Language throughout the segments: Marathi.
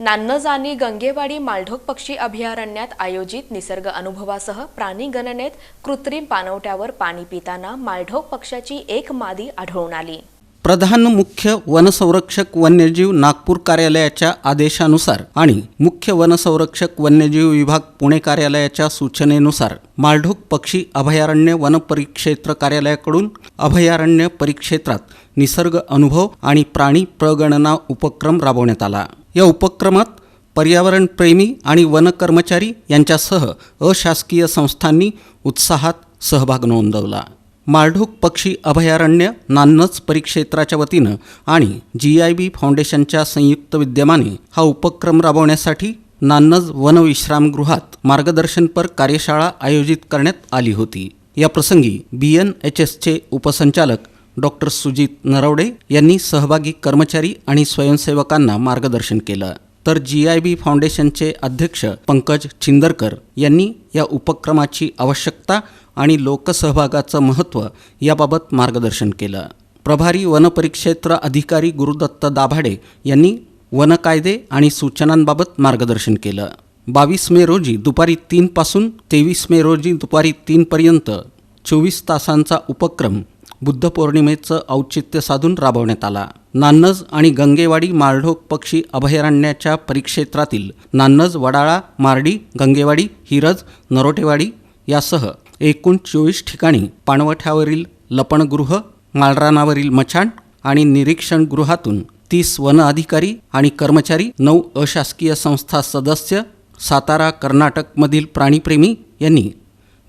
नान्नजानी गंगेवाडी मालढोक पक्षी अभयारण्यात आयोजित निसर्ग अनुभवासह प्राणी गणनेत कृत्रिम पानवट्यावर पाणी पिताना मालढोक पक्षाची एक मादी आढळून आली. प्रधान मुख्य वनसंरक्षक वन्यजीव नागपूर कार्यालयाच्या आदेशानुसार आणि मुख्य वनसंरक्षक वन्यजीव विभाग पुणे कार्यालयाच्या सूचनेनुसार मालढोक पक्षी अभयारण्य वनपरिक्षेत्र कार्यालयाकडून अभयारण्य परिक्षेत्रात निसर्ग अनुभव आणि प्राणी प्रगणना उपक्रम राबवण्यात आला. या उपक्रमात पर्यावरणप्रेमी आणि वनकर्मचारी यांच्यासह अशासकीय संस्थांनी उत्साहात सहभाग नोंदवला. माळढोक पक्षी अभयारण्य नान्नज परिक्षेत्राच्या वतीनं आणि जी आय बी फाउंडेशनच्या संयुक्त विद्यमाने हा उपक्रम राबवण्यासाठी नान्नज वनविश्रामगृहात मार्गदर्शनपर कार्यशाळा आयोजित करण्यात आली होती. या प्रसंगी बी एन एच एसचे उपसंचालक डॉक्टर सुजित नरवडे यांनी सहभागी कर्मचारी आणि स्वयंसेवकांना मार्गदर्शन केलं. तर जी आय बी फाउंडेशनचे अध्यक्ष पंकज चिंदरकर यांनी या उपक्रमाची आवश्यकता आणि लोकसहभागाचं महत्त्व याबाबत मार्गदर्शन केलं. प्रभारी वनपरिक्षेत्र अधिकारी गुरुदत्त दाभाडे यांनी वन कायदे आणि सूचनांबाबत मार्गदर्शन केलं. बावीस मे रोजी दुपारी तीनपासून तेवीस मे रोजी दुपारी तीनपर्यंत चोवीस तासांचा उपक्रम बुद्ध पौर्णिमेचं औचित्य साधून राबवण्यात आला. नान्नज आणि गंगेवाडी माळढोक पक्षी अभयारण्याच्या परिक्षेत्रातील नान्नज वडाळा मार्डी गंगेवाडी हिरज नरोटेवाडी यासह एकूण चोवीस ठिकाणी पाणवठ्यावरील लपणगृह माळरानावरील मचाण आणि निरीक्षण गृहातून तीस वन अधिकारी आणि कर्मचारी नऊ अशासकीय संस्था सदस्य सातारा कर्नाटकमधील प्राणीप्रेमी यांनी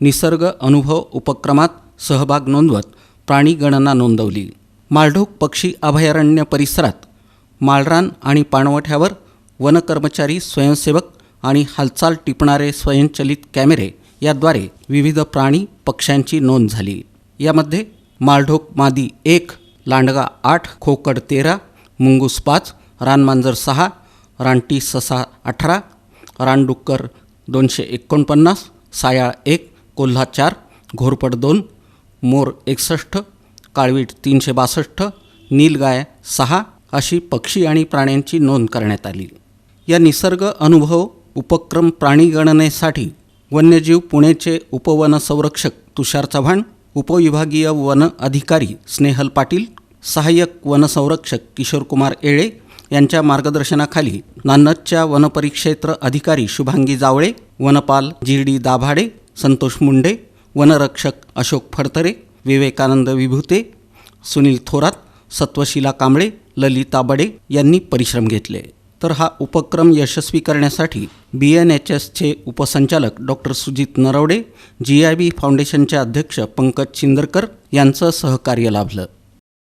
निसर्ग अनुभव उपक्रमात सहभाग नोंदवत प्राणी गणना नोंदवली. माळढोक पक्षी अभयारण्य परिसरात माळरान आणि पाणवठ्यावर वनकर्मचारी स्वयंसेवक आणि हालचाल टिपणारे स्वयंचलित कॅमेरे याद्वारे विविध प्राणी पक्ष्यांची नोंद झाली. यामध्ये माळढोक मादी एक लांडगा आठ खोकड तेरा मुंगूस पाच रानमांजर सहा रानटी ससा अठरा रानडुक्कर दोनशे एकोणपन्नास सायाळ एक कोल्हा चार घोरपड दोन मोर एकसष्ट काळवीट तीनशे बासष्ट नीलगाय सहा अशी पक्षी आणि प्राण्यांची नोंद करण्यात आली. या निसर्ग अनुभव उपक्रम प्राणीगणनेसाठी वन्यजीव पुणेचे उपवन संरक्षक तुषार चव्हाण उपविभागीय वन अधिकारी स्नेहल पाटील सहाय्यक वनसंरक्षक किशोरकुमार येळे यांच्या मार्गदर्शनाखाली नान्नजच्या वनपरिक्षेत्र अधिकारी शुभांगी जावळे वनपाल जी डी दाभाडे संतोष मुंडे वनरक्षक अशोक फडतरे विवेकानंद विभूते सुनील थोरात सत्वशिला कांबळे ललिता बडे यांनी परिश्रम घेतले. तर हा उपक्रम यशस्वी करण्यासाठी बी एन एच एसचे उपसंचालक doctor Sujit Narwade G I B फाउंडेशनचे अध्यक्ष पंकज चिंदरकर यांचं सहकार्य लाभलं.